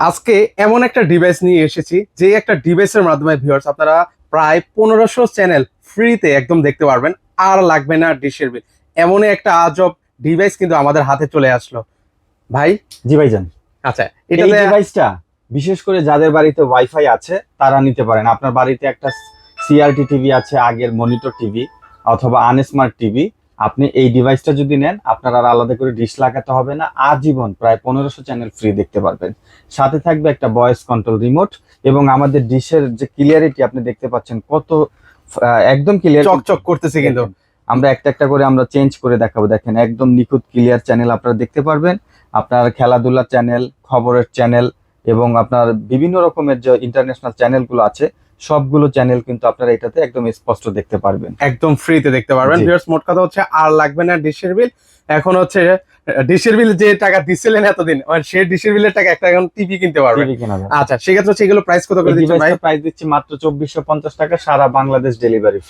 আজকে এমন একটা ডিভাইস নিয়ে এসেছি যে একটা ডিভাইসের মাধ্যমে ভিউয়ার্স আপনারা প্রায় পনেরোশো চ্যানেল ফ্রিতে একদম দেখতে পারবেন আর লাগবে না ডিশের বিল এমনই একটা আজব ডিভাইস কিন্তু আমাদের হাতে চলে আসলো। ভাই? জি ভাইজান। আচ্ছা এটা ডিভাইসটা বিশেষ করে যাদের বাড়িতে ওয়াইফাই আছে তারা নিতে পারেন। আপনার বাড়িতে একটা সিআরটি টিভি আছে আগের মনিটর টিভি অথবা আনস্মার্ট টিভি আপনি এই ডিভাইসটা যদি নেন আপনার আর আলাদা করে ডিশ লাগাতে হবে না আজীবন প্রায় পনেরোশো চ্যানেল ফ্রি দেখতে পারবেন। সাথে থাকবে একটা ভয়েস কন্ট্রোল রিমোট এবং আমাদের ডিশের যে ক্লিয়ারিটি আপনি দেখতে পাচ্ছেন কত একদম ক্লিয়ার চকচক করতেছে কিন্তু। আমরা একটা একটা করে আমরা চেঞ্জ করে দেখাবো দেখেন একদম নিখুঁত ক্লিয়ার চ্যানেল আপনারা দেখতে পারবেন। আপনার খেলাধুলার চ্যানেল খবরের চ্যানেল এবং আপনার বিভিন্ন রকমের যে ইন্টারন্যাশনাল চ্যানেলগুলো আছে সবগুলো চ্যানেল কিন্তু আপনারা এটাতে একদম স্পষ্ট দেখতে পারবেন। একদম ফ্রিতে দেখতে পারবেন। ভিউয়ার্স মোট কথা হচ্ছে আর লাগবে না ডিশের বিল এখন হচ্ছে ডিশের বিল যে টাকা দিছিলেন এতদিন মানে সেই ডিশের বিলের টাকা একটা এখন টিভি কিনতে পারবেন। টিভি কেনা যায় আচ্ছা সেক্ষেত্রে হচ্ছে এগুলো প্রাইস কত করে দিচ্ছি দিচ্ছেন ভাই? প্রাইস দিচ্ছি মাত্র চব্বিশশো পঞ্চাশ টাকা সারা বাংলাদেশ ডেলিভারি